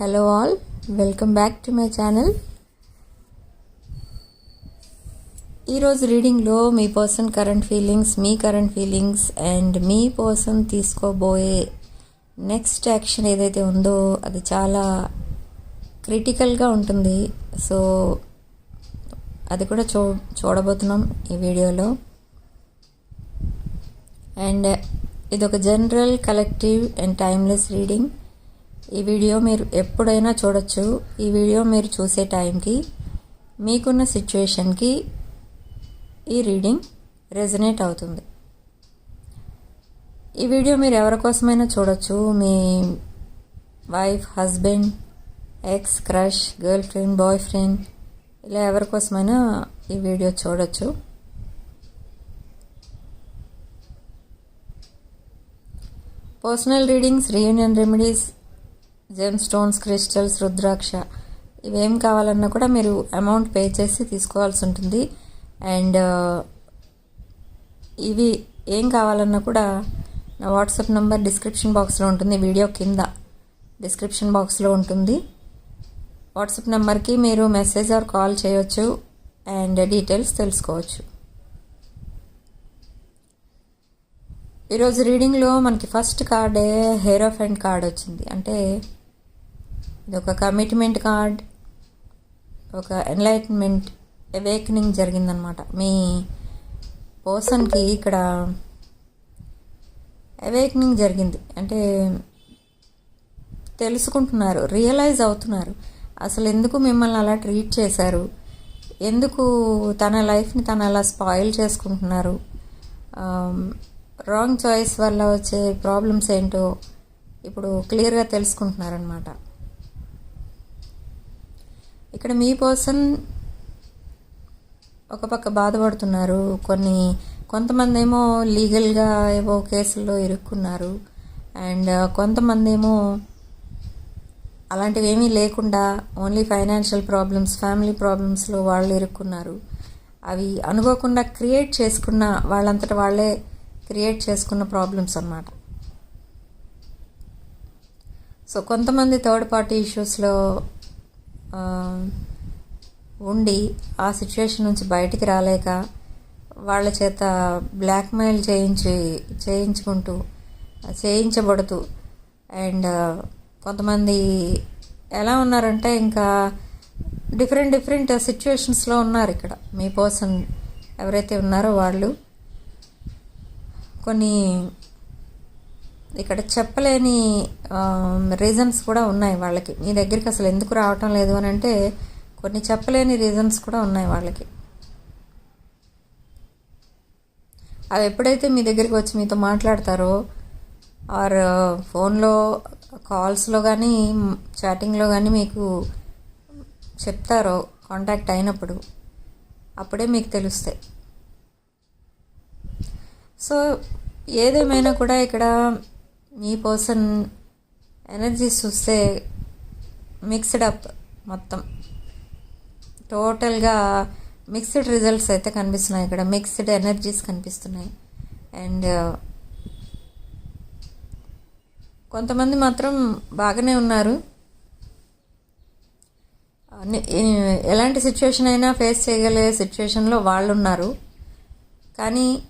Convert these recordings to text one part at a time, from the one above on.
Hello all welcome back to my channel. ఈరోజు రీడింగ్లో మీ పర్సన్ కరెంట్ ఫీలింగ్స్ మీ కరెంట్ ఫీలింగ్స్ అండ్ మీ పర్సన్ తీసుకోబోయే నెక్స్ట్ యాక్షన్ ఏదైతే ఉందో అది చాలా క్రిటికల్గా ఉంటుంది. సో అది కూడా చూ చూడబోతున్నాం ఈ వీడియోలో. అండ్ ఇది ఒక general collective and timeless reading. ఈ వీడియో మీరు ఎప్పుడైనా చూడొచ్చు. ఈ వీడియో మీరు చూసే టైంకి మీకున్న సిచ్యువేషన్కి ఈ రీడింగ్ రెజనేట్ అవుతుంది. ఈ వీడియో మీరు ఎవరి కోసమైనా చూడొచ్చు. మీ wife husband ex crush girl friend boy friend ఇలా ఎవరి కోసమైనా ఈ వీడియో చూడొచ్చు. Personal readings reunion remedies gem stones crystals rudraksha ఇవేం కావాలన్నా కూడా మీరు అమౌంట్ పే చేసి తీసుకోవాల్సి ఉంటుంది. అండ్ uh, ఇవి ఏం కావాలన్నా కూడా నా వాట్సాప్ నెంబర్ డిస్క్రిప్షన్ బాక్స్లో ఉంటుంది వీడియో కింద డిస్క్రిప్షన్ బాక్స్లో ఉంటుంది. వాట్సాప్ నెంబర్కి మీరు మెసేజ్ ఆర్ కాల్ చేయొచ్చు అండ్ డీటెయిల్స్ తెలుసుకోవచ్చు. ఈరోజు రీడింగ్లో మనకి ఫస్ట్ కార్డే హెయిర్ అండ్ కార్డ్ వచ్చింది. అంటే ఇది ఒక కమిట్మెంట్ కార్డ్ ఒక ఎన్లైట్మెంట్ అవేకనింగ్ జరిగిందనమాట. మీ పర్సన్కి ఇక్కడ అవేకనింగ్ జరిగింది. అంటే తెలుసుకుంటున్నారు రియలైజ్ అవుతున్నారు. అసలు ఎందుకు మిమ్మల్ని అలా ట్రీట్ చేశారు? ఎందుకు తన లైఫ్ని తను అలా స్పాయిల్ చేసుకుంటున్నారు? రాంగ్ చాయిస్ వల్ల వచ్చే ప్రాబ్లమ్స్ ఏంటో ఇప్పుడు క్లియర్గా తెలుసుకుంటున్నారనమాట. ఇక్కడ మీ పర్సన్ ఒక పక్క బాధపడుతున్నారు. కొన్ని కొంతమంది ఏమో లీగల్గా ఏవో కేసుల్లో ఇరుక్కున్నారు. అండ్ కొంతమంది ఏమో అలాంటివి ఏమీ లేకుండా ఓన్లీ ఫైనాన్షియల్ ప్రాబ్లమ్స్ ఫ్యామిలీ ప్రాబ్లమ్స్లో వాళ్ళు ఇరుక్కున్నారు. అవి అనుకోకుండా క్రియేట్ చేసుకున్న వాళ్ళంతట వాళ్ళే క్రియేట్ చేసుకున్న ప్రాబ్లమ్స్ అన్నమాట. సో కొంతమంది థర్డ్ పార్టీ ఇష్యూస్లో ఉండి ఆ సిచ్యువేషన్ నుంచి బయటికి రాలేక వాళ్ళ చేత బ్లాక్మెయిల్ చేయించి చేయించుకుంటూ చేయించబడుతూ అండ్ కొంతమంది ఎలా ఉన్నారంటే ఇంకా డిఫరెంట్ డిఫరెంట్ సిచ్యువేషన్స్లో ఉన్నారు ఇక్కడ. మీ పర్సన్ ఎవరైతే ఉన్నారో వాళ్ళు కొన్ని ఇక్కడ చెప్పలేని రీజన్స్ కూడా ఉన్నాయి వాళ్ళకి. మీ దగ్గరికి అసలు ఎందుకు రావటం లేదు అని అంటే కొన్ని చెప్పలేని రీజన్స్ కూడా ఉన్నాయి వాళ్ళకి. అవి ఎప్పుడైతే మీ దగ్గరికి వచ్చి మీతో మాట్లాడతారో ఆర్ ఫోన్లో కాల్స్లో కానీ చాటింగ్లో కానీ మీకు చెప్తారో కాంటాక్ట్ అయినప్పుడు అప్పుడే మీకు తెలుస్తాయి. సో ఏదేమైనా కూడా ఇక్కడ మీ పర్సన్ ఎనర్జీస్ చూస్తే మిక్స్డ్ అప్ మొత్తం. టోటల్గా మిక్స్డ్ రిజల్ట్స్ అయితే కనిపిస్తున్నాయి ఇక్కడ. మిక్స్డ్ ఎనర్జీస్ కనిపిస్తున్నాయి. అండ్ కొంతమంది మాత్రం బాగానే ఉన్నారు. ఎలాంటి సిచ్యువేషన్ అయినా ఫేస్ చేయగలిగే సిచ్యువేషన్లో వాళ్ళు ఉన్నారు కానీ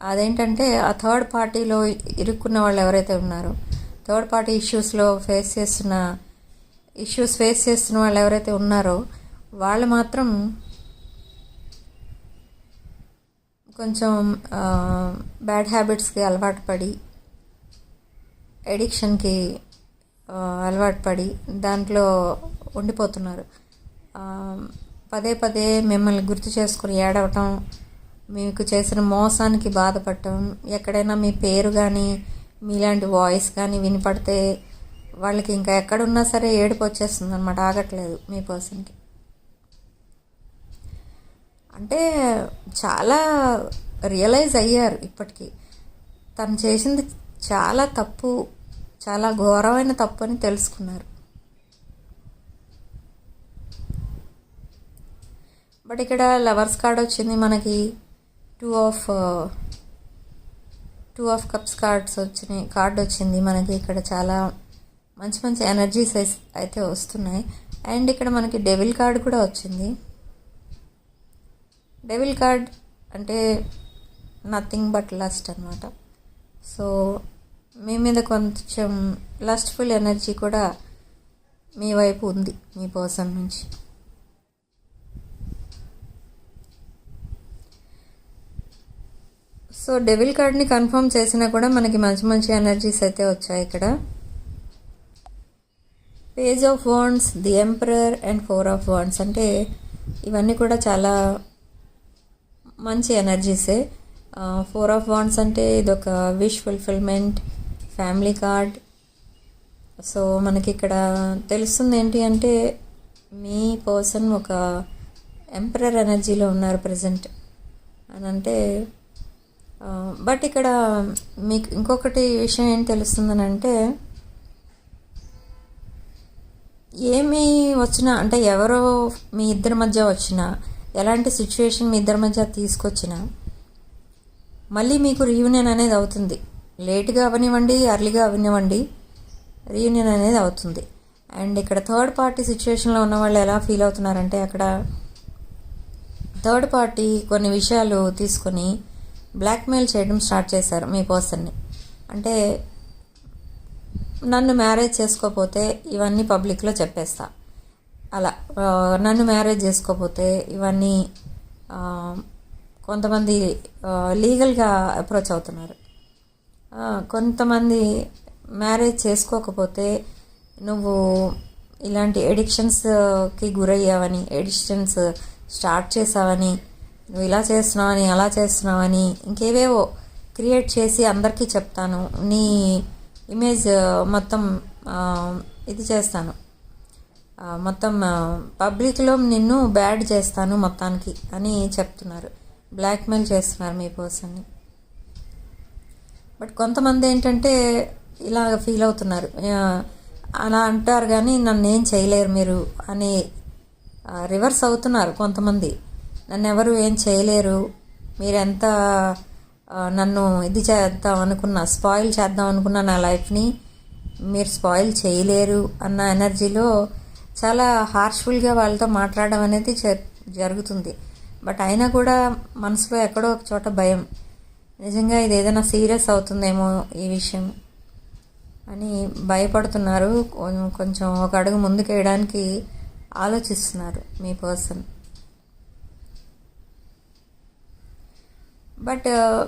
అదేంటంటే ఆ థర్డ్ పార్టీలో ఇరుక్కున్న వాళ్ళు ఎవరైతే ఉన్నారో థర్డ్ పార్టీ ఇష్యూస్లో ఫేస్ చేస్తున్న ఇష్యూస్ ఫేస్ చేస్తున్న వాళ్ళు ఎవరైతే ఉన్నారో వాళ్ళు మాత్రం కొంచెం బ్యాడ్ హ్యాబిట్స్కి అలవాటు పడి ఎడిక్షన్కి అలవాటు పడి దాంట్లో ఉండిపోతున్నారు. పదే పదే మిమ్మల్ని గుర్తు చేసుకుని ఏడవటం మీకు చేసిన మోసానికి బాధపడటం ఎక్కడైనా మీ పేరు కానీ మీలాంటి వాయిస్ కానీ వినపడితే వాళ్ళకి ఇంకా ఎక్కడున్నా సరే ఏడుపు వచ్చేస్తుంది అనమాట ఆగట్లేదు మీ పర్సన్కి అంటే చాలా రియలైజ్ అయ్యారు ఇప్పటికీ. తను చేసింది చాలా తప్పు చాలా ఘోరమైన తప్పు అని తెలుసుకున్నారు. బట్ ఇక్కడ లవర్స్ కార్డ్ వచ్చింది మనకి. Two of two of cups cards వచ్చినాయి. కార్డ్ వచ్చింది. మనకి ఇక్కడ చాలా మంచి మంచి ఎనర్జీస్ అయితే వస్తున్నాయి. అండ్ ఇక్కడ మనకి డెవిల్ కార్డ్ కూడా వచ్చింది. డెవిల్ కార్డ్ అంటే నథింగ్ బట్ లస్ట్ అనమాట సో మీ మీద కొంచెం లస్ట్ఫుల్ ఎనర్జీ కూడా మీ వైపు ఉంది మీ పర్సన్ నుంచి. సో డెవిల్ కార్డ్ని కన్ఫర్మ్ చేసినా కూడా మనకి మంచి మంచి ఎనర్జీస్ అయితే వచ్చాయి ఇక్కడ. Page of wands the emperor and four of wands అంటే ఇవన్నీ కూడా చాలా మంచి ఎనర్జీసే. ఫోర్ ఆఫ్ వాండ్స్ అంటే ఇదొక wish fulfilment family card so మనకి ఇక్కడ తెలుస్తుంది ఏంటి అంటే మీ పర్సన్ ఒక ఎంపరర్ ఎనర్జీలో ఉన్నారు ప్రజెంట్ అని అంటే బట్ ఇక్కడ మీకు ఇంకొకటి విషయం ఏం తెలుస్తుందని అంటే ఏమి వచ్చినా అంటే ఎవరో మీ ఇద్దరి మధ్య వచ్చినా ఎలాంటి సిచ్యువేషన్ మీ ఇద్దరి మధ్య తీసుకొచ్చినా మళ్ళీ మీకు రీయూనియన్ అనేది అవుతుంది. లేట్గా అవనివ్వండి అర్లీగా అవనివ్వండి రీయూనియన్ అనేది అవుతుంది. అండ్ ఇక్కడ థర్డ్ పార్టీ సిచ్యువేషన్లో ఉన్న వాళ్ళు ఎలా ఫీల్ అవుతున్నారంటే అక్కడ థర్డ్ పార్టీ కొన్ని విషయాలు తీసుకొని బ్లాక్మెయిల్ చేయడం స్టార్ట్ చేశారు మీ పర్సన్ని అంటే నన్ను మ్యారేజ్ చేసుకోకపోతే ఇవన్నీ పబ్లిక్లో చెప్పేస్తా. అలా నన్ను మ్యారేజ్ చేసుకోకపోతే ఇవన్నీ కొంతమంది లీగల్గా అప్రోచ్ అవుతున్నారు. కొంతమంది మ్యారేజ్ చేసుకోకపోతే నువ్వు ఇలాంటి ఎడిక్షన్స్కి గురయ్యావని ఎడిక్షన్స్ స్టార్ట్ చేసావని నువ్వు ఇలా చేస్తున్నావని అలా చేస్తున్నావని ఇంకేవేవో క్రియేట్ చేసి అందరికీ చెప్తాను. నీ ఇమేజ్ మొత్తం ఇది చేస్తాను. మొత్తం పబ్లిక్లో నిన్ను బ్యాడ్ చేస్తాను మొత్తానికి అని చెప్తున్నారు. బ్లాక్మెయిల్ చేస్తున్నారు మీ పర్సన్ని. బట్ కొంతమంది ఏంటంటే ఇలాగ ఫీల్ అవుతున్నారు. అలా అంటారు కానీ నన్ను ఏం చేయలేరు మీరు అని రివర్స్ అవుతున్నారు కొంతమంది. నన్ను ఎవరు ఏం చేయలేరు. మీరెంత నన్ను ఇది చేద్దాం అనుకున్నా స్పాయిల్ చేద్దాం అనుకున్న నా లైఫ్ని మీరు స్పాయిల్ చేయలేరు అన్న ఎనర్జీలో చాలా హార్ష్ఫుల్గా వాళ్ళతో మాట్లాడడం అనేది జరుగుతుంది. బట్ అయినా కూడా మనసులో ఎక్కడో ఒక చోట భయం. నిజంగా ఇది ఏదైనా సీరియస్ అవుతుందేమో ఈ విషయం అని భయపడుతున్నారు. కొంచెం ఒక అడుగు ముందుకు వేయడానికి ఆలోచిస్తున్నారు మీ పర్సన్. బట్ uh,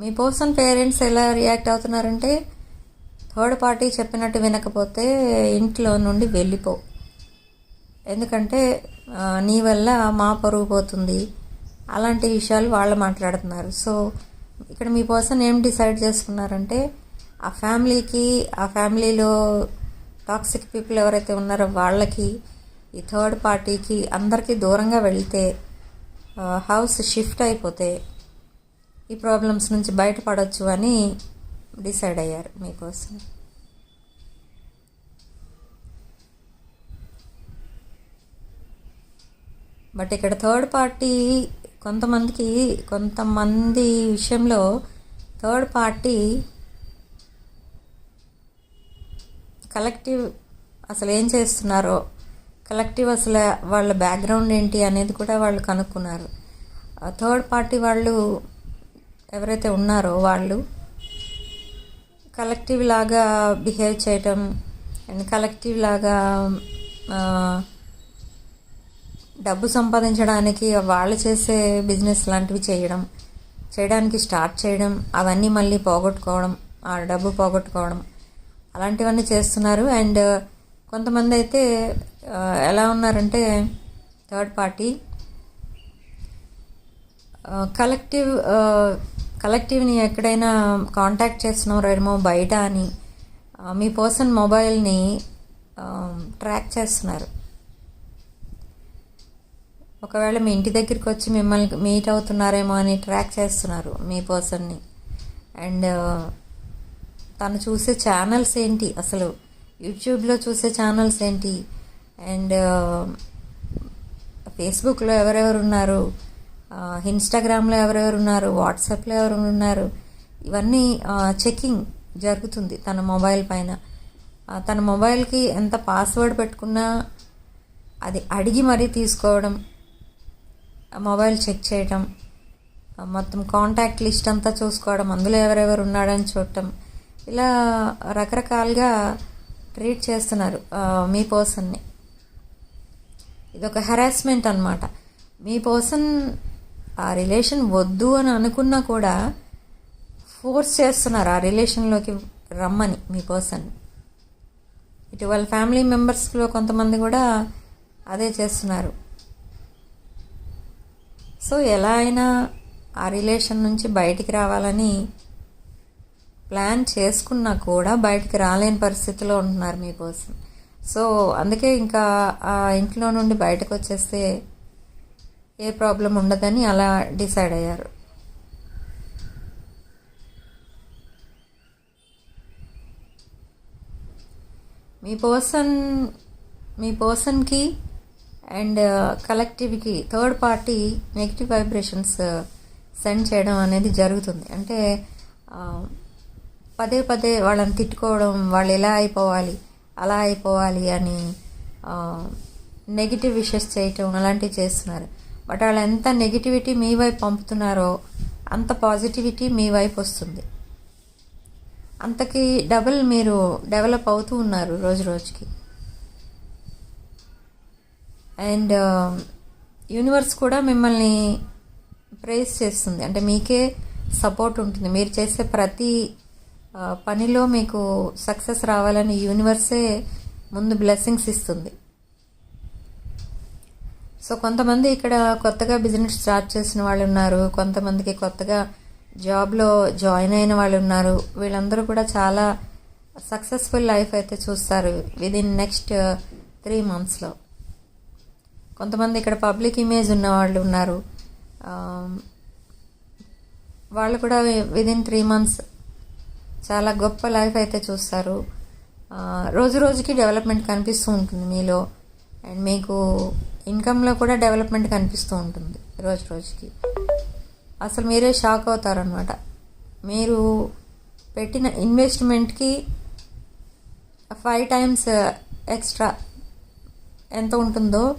మీ పర్సన్ పేరెంట్స్ ఎలా రియాక్ట్ అవుతున్నారంటే థర్డ్ పార్టీ చెప్పినట్టు వినకపోతే ఇంట్లో నుండి వెళ్ళిపో. ఎందుకంటే uh, నీ వల్ల మా పరుగు పోతుంది. అలాంటి విషయాలు వాళ్ళు మాట్లాడుతున్నారు. సో ఇక్కడ మీ పర్సన్ ఏం డిసైడ్ చేసుకున్నారంటే ఆ ఫ్యామిలీకి ఆ ఫ్యామిలీలో టాక్సిక్ పీపుల్ ఎవరైతే ఉన్నారో వాళ్ళకి ఈ థర్డ్ పార్టీకి అందరికీ దూరంగా వెళ్తే uh, హౌస్ షిఫ్ట్ అయిపోతే ఈ ప్రాబ్లమ్స్ నుంచి బయటపడవచ్చు అని డిసైడ్ అయ్యారు మీకోసం. బట్ ఇక్కడ థర్డ్ పార్టీ కొంతమందికి కొంతమంది విషయంలో థర్డ్ పార్టీ కలెక్టివ్ అసలు ఏం చేస్తున్నారో కలెక్టివ్ అసలు వాళ్ళ బ్యాక్గ్రౌండ్ ఏంటి అనేది కూడా వాళ్ళు కనుక్కున్నారు. థర్డ్ పార్టీ వాళ్ళు ఎవరైతే ఉన్నారో వాళ్ళు కలెక్టివ్ లాగా బిహేవ్ చేయటం అండ్ కలెక్టివ్ లాగా డబ్బు సంపాదించడానికి వాళ్ళు చేసే బిజినెస్ లాంటివి చేయడం చేయడానికి స్టార్ట్ చేయడం అవన్నీ మళ్ళీ పోగొట్టుకోవడం ఆ డబ్బు పోగొట్టుకోవడం అలాంటివన్నీ చేస్తున్నారు. అండ్ కొంతమంది అయితే ఎలా ఉన్నారంటే థర్డ్ పార్టీ కలెక్టివ్ కలెక్టివ్ని ఎక్కడైనా కాంటాక్ట్ చేస్తున్నారేమో బయట అని మీ పర్సన్ మొబైల్ని ట్రాక్ చేస్తున్నారు. ఒకవేళ మీ ఇంటి దగ్గరికి వచ్చి మిమ్మల్ని మీట్ అవుతున్నారేమో అని ట్రాక్ చేస్తున్నారు మీ పర్సన్ని. అండ్ తను చూసే ఛానల్స్ ఏంటి? అసలు యూట్యూబ్లో చూసే ఛానల్స్ ఏంటి? అండ్ ఫేస్బుక్లో ఎవరెవరు ఉన్నారు? ఇన్స్టాగ్రామ్లో ఎవరెవరు ఉన్నారు వాట్సాప్లో ఎవరు ఉన్నారు ఇవన్నీ చెకింగ్ జరుగుతుంది తన మొబైల్ పైన. తన మొబైల్కి ఎంత పాస్వర్డ్ పెట్టుకున్నా అది అడిగి మరీ తీసుకోవడం మొబైల్ చెక్ చేయడం మొత్తం కాంటాక్ట్ లిస్ట్ అంతా చూసుకోవడం అందులో ఎవరెవరు ఉన్నాడని చూడటం ఇలా రకరకాలుగా ట్రీట్ చేస్తున్నారు మీ పర్సన్ని ఇది ఒక హెరాస్మెంట్ అనమాట మీ పర్సన్ ఆ రిలేషన్ వద్దు అని అనుకున్నా కూడా ఫోర్స్ చేస్తున్నారు ఆ రిలేషన్లోకి రమ్మని మీ పర్సన్ ఇటు వాళ్ళ ఫ్యామిలీ మెంబర్స్లో కొంతమంది కూడా అదే చేస్తున్నారు. సో ఎలా అయినా ఆ రిలేషన్ నుంచి బయటికి రావాలని ప్లాన్ చేసుకున్నా కూడా బయటికి రాలేని పరిస్థితిలో ఉంటున్నారు మీ పర్సన్ సో అందుకే ఇంకా ఆ ఇంట్లో నుండి బయటకు వచ్చేస్తే ఏ ప్రాబ్లం ఉండదని అలా డిసైడ్ అయ్యారు. మీ పర్సన్ మీ పర్సన్కి and uh, కలెక్టివ్కి third party negative vibrations uh, send చేయడం అనేది జరుగుతుంది. అంటే uh, పదే పదే వాళ్ళని తిట్టుకోవడం వాళ్ళు ఎలా అయిపోవాలి అలా అయిపోవాలి అని నెగిటివ్ విషెస్ చేయటం అలాంటివి చేస్తున్నారు. బట్ వాళ్ళు ఎంత నెగిటివిటీ మీ వైపు పంపుతున్నారో అంత పాజిటివిటీ మీ వైపు వస్తుంది. అంతకి డబుల్ మీరు డెవలప్ అవుతూ ఉన్నారు రోజు రోజుకి. అండ్ యూనివర్స్ um, కూడా మిమ్మల్ని ప్రేస్ చేస్తుంది. అంటే మీకే సపోర్ట్ ఉంటుంది. మీరు చేసే ప్రతి uh, పనిలో మీకు సక్సెస్ రావాలని యూనివర్సే ముందు బ్లెస్సింగ్స్ ఇస్తుంది. సో కొంతమంది ఇక్కడ కొత్తగా బిజినెస్ స్టార్ట్ చేసిన వాళ్ళు ఉన్నారు. కొంతమందికి కొత్తగా జాబ్లో జాయిన్ అయిన వాళ్ళు ఉన్నారు. వీళ్ళందరూ కూడా చాలా సక్సెస్ఫుల్ లైఫ్ అయితే చూస్తారు విదిన్ నెక్స్ట్ త్రీ మంత్స్లో కొంతమంది ఇక్కడ పబ్లిక్ ఇమేజ్ ఉన్న వాళ్ళు ఉన్నారు. Um, వాళ్ళు కూడా విదిన్ త్రీ మంత్స్ చాలా గొప్ప లైఫ్ అయితే చూస్తారు. Uh, రోజు రోజుకి డెవలప్మెంట్ కనిపిస్తూ ఉంటుంది మీలో. అండ్ మీకు ఇన్కంలో కూడా డెవలప్మెంట్ కనిపిస్తూ ఉంటుంది రోజు రోజుకి. అసలు మీరే షాక్ అవుతారనమాట మీరు పెట్టిన ఇన్వెస్ట్మెంట్కి ఫైవ్ టైమ్స్ ఎక్స్ట్రా ఎంత ఉంటుందో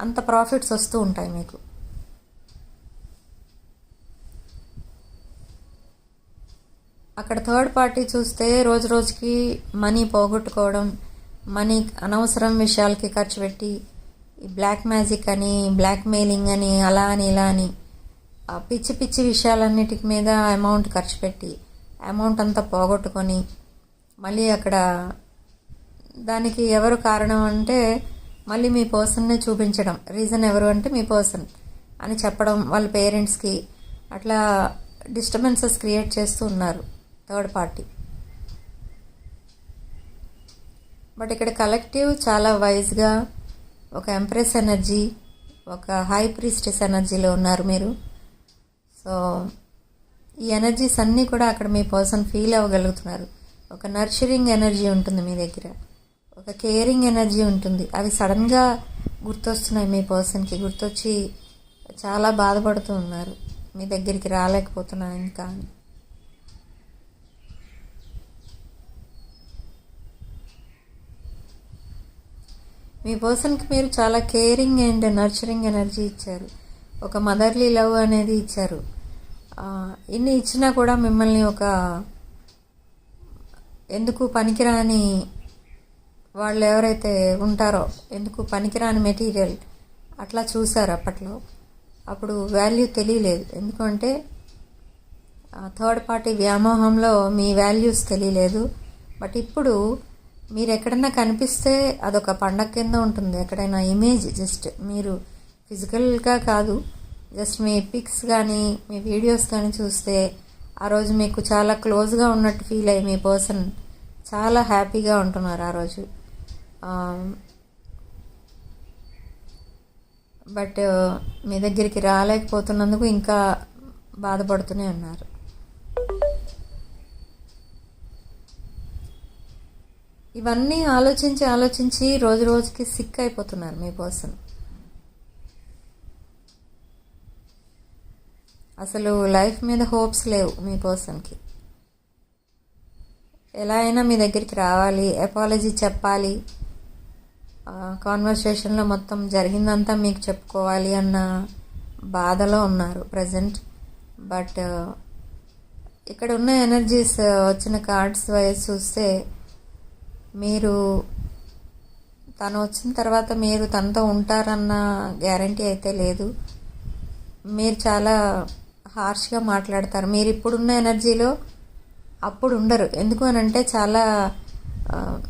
అంత ప్రాఫిట్స్ వస్తూ ఉంటాయి మీకు. అక్కడ థర్డ్ పార్టీ చూస్తే రోజు రోజుకి మనీ పోగొట్టుకోవడం మనీ అనవసరం విషయాలకి ఖర్చు పెట్టి బ్లాక్ మ్యాజిక్ అని బ్లాక్ మెయిలింగ్ అని అలా అని ఇలా అని. పిచ్చి పిచ్చి విషయాలన్నిటి మీద అమౌంట్ ఖర్చు పెట్టి అమౌంట్ అంతా పోగొట్టుకొని మళ్ళీ అక్కడ దానికి ఎవరు కారణం అంటే మళ్ళీ మీ పర్సన్నే చూపించడం. రీజన్ ఎవరు అంటే మీ పర్సన్ అని చెప్పడం వాళ్ళ పేరెంట్స్కి అట్లా డిస్టర్బెన్సెస్ క్రియేట్ చేస్తూ ఉన్నారు థర్డ్ పార్టీ. బట్ ఇక్కడ కలెక్టివ్ చాలా వైజ్గా ఒక ఎంప్రెస్ ఎనర్జీ ఒక హై ప్రిస్టెస్ ఎనర్జీలో ఉన్నారు మీరు. సో ఈ ఎనర్జీస్ అన్నీ కూడా అక్కడ మీ పర్సన్ ఫీల్ అవ్వగలుగుతున్నారు. ఒక నర్చరింగ్ ఎనర్జీ ఉంటుంది మీ దగ్గర. ఒక కేరింగ్ ఎనర్జీ ఉంటుంది. అవి సడన్గా గుర్తొస్తున్నాయి మీ పర్సన్కి గుర్తొచ్చి చాలా బాధపడుతూ ఉన్నారు. మీ దగ్గరికి రాలేకపోతున్నాను ఇంకా అని. మీ పర్సన్కి మీరు చాలా కేరింగ్ అండ్ నర్చరింగ్ ఎనర్జీ ఇచ్చారు. ఒక మదర్లీ లవ్ అనేది ఇచ్చారు. ఇన్ని ఇచ్చినా కూడా మిమ్మల్ని ఒక ఎందుకు పనికిరాని వాళ్ళు ఎవరైతే ఉంటారో ఎందుకు పనికిరాని మెటీరియల్ అట్లా చూసారు అప్పట్లో. అప్పుడు వాల్యూ తెలియలేదు. ఎందుకంటే థర్డ్ పార్టీ వ్యామోహంలో మీ వాల్యూస్ తెలియలేదు. బట్ ఇప్పుడు మీరు ఎక్కడైనా కనిపిస్తే అదొక పండగ కింద ఉంటుంది. ఎక్కడైనా ఇమేజ్ జస్ట్ మీరు ఫిజికల్గా కాదు జస్ట్ మీ పిక్స్ కానీ మీ వీడియోస్ కానీ చూస్తే ఆ రోజు మీకు చాలా క్లోజ్గా ఉన్నట్టు ఫీల్ అయ్యి మీ పర్సన్ చాలా హ్యాపీగా ఉంటున్నారు ఆ రోజు. బట్ మీ దగ్గరికి రాలేకపోతున్నందుకు ఇంకా బాధపడుతూనే ఉన్నారు. ఇవన్నీ ఆలోచించి ఆలోచించి రోజు రోజుకి సిక్ అయిపోతున్నారు మీ పర్సన్ అసలు లైఫ్ మీద హోప్స్ లేవు మీ పర్సన్కి ఎలా అయినా మీ దగ్గరికి రావాలి ఎపాలజీ చెప్పాలి. కాన్వర్సేషన్లో మొత్తం జరిగిందంతా మీకు చెప్పుకోవాలి అన్న బాధలో ఉన్నారు ప్రజెంట్ బట్ ఇక్కడ ఉన్న ఎనర్జీస్ వచ్చిన కార్డ్స్ వైజ్ చూస్తే మీరు తను వచ్చిన తర్వాత మీరు తనతో ఉంటారన్న గ్యారంటీ అయితే లేదు. మీరు చాలా హార్ష్గా మాట్లాడతారు. మీరు ఇప్పుడున్న ఎనర్జీలో అప్పుడు ఉండరు. ఎందుకు అని అంటే చాలా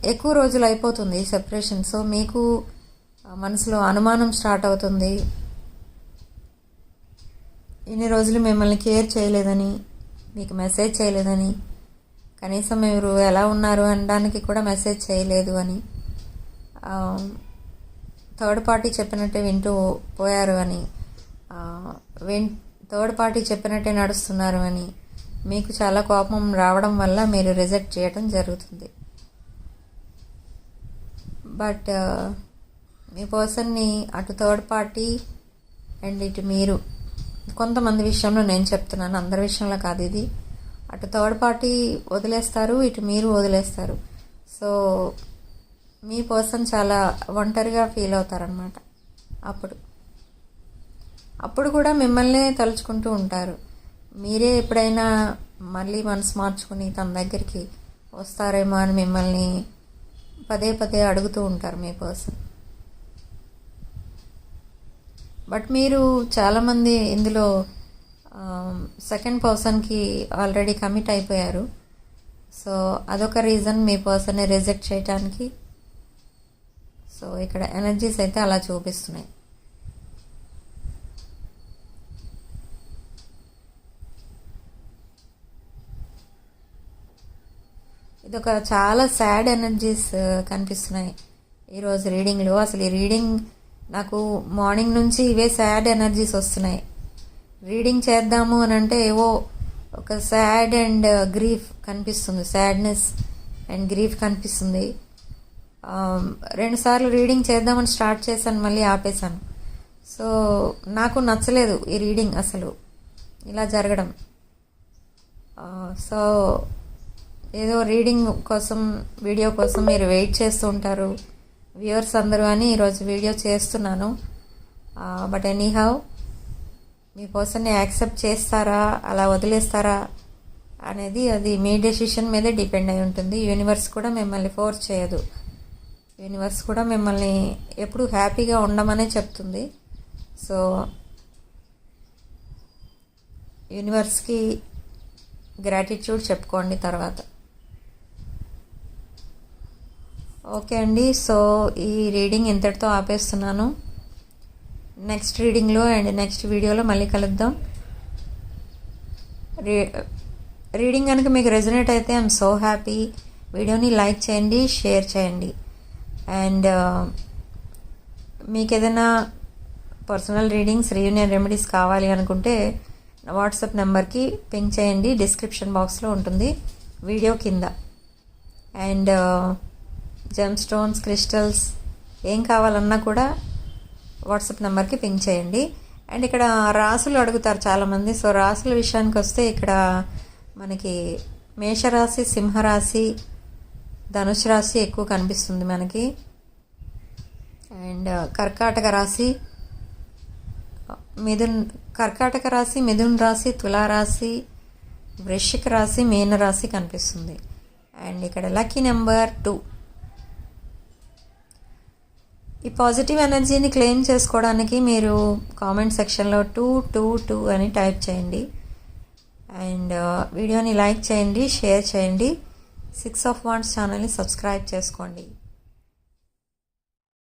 ఎక్కువ రోజులు అయిపోతుంది ఈ సెపరేషన్ సో మీకు మనసులో అనుమానం స్టార్ట్ అవుతుంది. ఇన్ని రోజులు మిమ్మల్ని కేర్ చేయలేదని మీకు మెసేజ్ చేయలేదని కనీసం మీరు ఎలా ఉన్నారు అనడానికి కూడా మెసేజ్ చేయలేదు అని థర్డ్ పార్టీ చెప్పినట్టే వింటూ పోయారు అని విన్ థర్డ్ పార్టీ చెప్పినట్టే నడుస్తున్నారు అని మీకు చాలా కోపం రావడం వల్ల మీరు రిజెక్ట్ చేయడం జరుగుతుంది. బట్ మీ పర్సన్ని అటు థర్డ్ పార్టీ అండ్ ఇటు మీరు కొంతమంది విషయంలో నేను చెప్తున్నాను అందరి విషయంలో కాదు ఇది. అటు థర్డ్ పార్టీ వదిలేస్తారు ఇటు మీరు వదిలేస్తారు. సో మీ పర్సన్ చాలా ఒంటరిగా ఫీల్ అవుతారనమాట అప్పుడు. అప్పుడు కూడా మిమ్మల్నే తలుచుకుంటూ ఉంటారు. మీరే ఎప్పుడైనా మళ్ళీ మనసు మార్చుకుని తన దగ్గరికి వస్తారేమో అని మిమ్మల్ని పదే పదే అడుగుతూ ఉంటారు మీ పర్సన్. బట్ మీరు చాలామంది ఇందులో సెకండ్ పర్సన్కి ఆల్రెడీ కమిట్ అయిపోయారు. సో అదొక రీజన్ మీ పర్సన్ని రిజెక్ట్ చేయడానికి సో ఇక్కడ ఎనర్జీస్ అయితే అలా చూపిస్తున్నాయి. ఇది ఒక చాలా సాడ్ ఎనర్జీస్ uh, కనిపిస్తున్నాయి. ఈరోజు రీడింగ్లో అసలు ఈ రీడింగ్ నాకు మార్నింగ్ నుంచి ఇవే సాడ్ ఎనర్జీస్ వస్తున్నాయి. రీడింగ్ చేద్దాము అని అంటే ఏవో ఒక సాడ్ అండ్ గ్రీఫ్ కనిపిస్తుంది. సాడ్నెస్ అండ్ గ్రీఫ్ కనిపిస్తుంది. రెండుసార్లు రీడింగ్ చేద్దామని స్టార్ట్ చేశాను మళ్ళీ ఆపేశాను. సో నాకు నచ్చలేదు ఈ రీడింగ్ అసలు. ఇలా జరగడం. సో ఏదో రీడింగ్ కోసం వీడియో కోసం మీరు వెయిట్ చేస్తూ ఉంటారు. వ్యూవర్స్ అందరూ అని ఈరోజు వీడియో చేస్తున్నాను. బట్ ఎనీ హౌ మీ యాక్సెప్ట్ చేస్తారా? అలా వదిలేస్తారా? అనేది అది మీ డెసిషన్ మీదే డిపెండ్ అయి ఉంటుంది. యూనివర్స్ కూడా మిమ్మల్ని ఫోర్స్ చేయదు. యూనివర్స్ కూడా మిమ్మల్ని ఎప్పుడు హ్యాపీగా ఉండమనే చెప్తుంది. సో యూనివర్స్కి గ్రాటిట్యూడ్ చెప్పుకోండి తర్వాత. ఓకే అండి. సో ఈ రీడింగ్ ఇంతటితో ఆపేస్తున్నాను. నెక్స్ట్ రీడింగ్లో అండ్ నెక్స్ట్ వీడియోలో మళ్ళీ కలుద్దాం. రీ రీడింగ్ కనుక మీకు రెజనేట్ అయితే ఐఎమ్ సో హ్యాపీ వీడియోని లైక్ చేయండి షేర్ చేయండి. అండ్ uh, మీకు ఏదైనా పర్సనల్ రీడింగ్స్ రీయూనియన్ రెమెడీస్ కావాలి అనుకుంటే వాట్సాప్ నెంబర్కి పింక్ చేయండి. డిస్క్రిప్షన్ బాక్స్లో ఉంటుంది వీడియో కింద. అండ్ జెమ్ స్టోన్స్ క్రిస్టల్స్ ఏం కావాలన్నా కూడా వాట్సాప్ నెంబర్కి పింక్ చేయండి. అండ్ ఇక్కడ రాసులు అడుగుతారు చాలామంది. సో రాసుల విషయానికి వస్తే ఇక్కడ మనకి మేషరాశి సింహరాశి ధనుసు రాశి ఎక్కువ కనిపిస్తుంది మనకి. అండ్ కర్కాటక రాశి మిథున్ కర్కాటక రాశి మిథున్ రాశి తులారాశి వృశ్చిక రాశి మీన రాశి కనిపిస్తుంది. అండ్ ఇక్కడ లక్కీ నెంబర్ టూ. ఈ పాజిటివ్ ఎనర్జీని క్లెయిమ్ చేసుకోవడానికి మీరు కామెంట్ సెక్షన్లో టూ టూ టూ అని టైప్ చేయండి. అండ్ uh, వీడియోని లైక్ చేయండి షేర్ చేయండి. సిక్స్ ఆఫ్ వాన్స్ ఛానల్ని సబ్స్క్రైబ్ చేసుకోండి.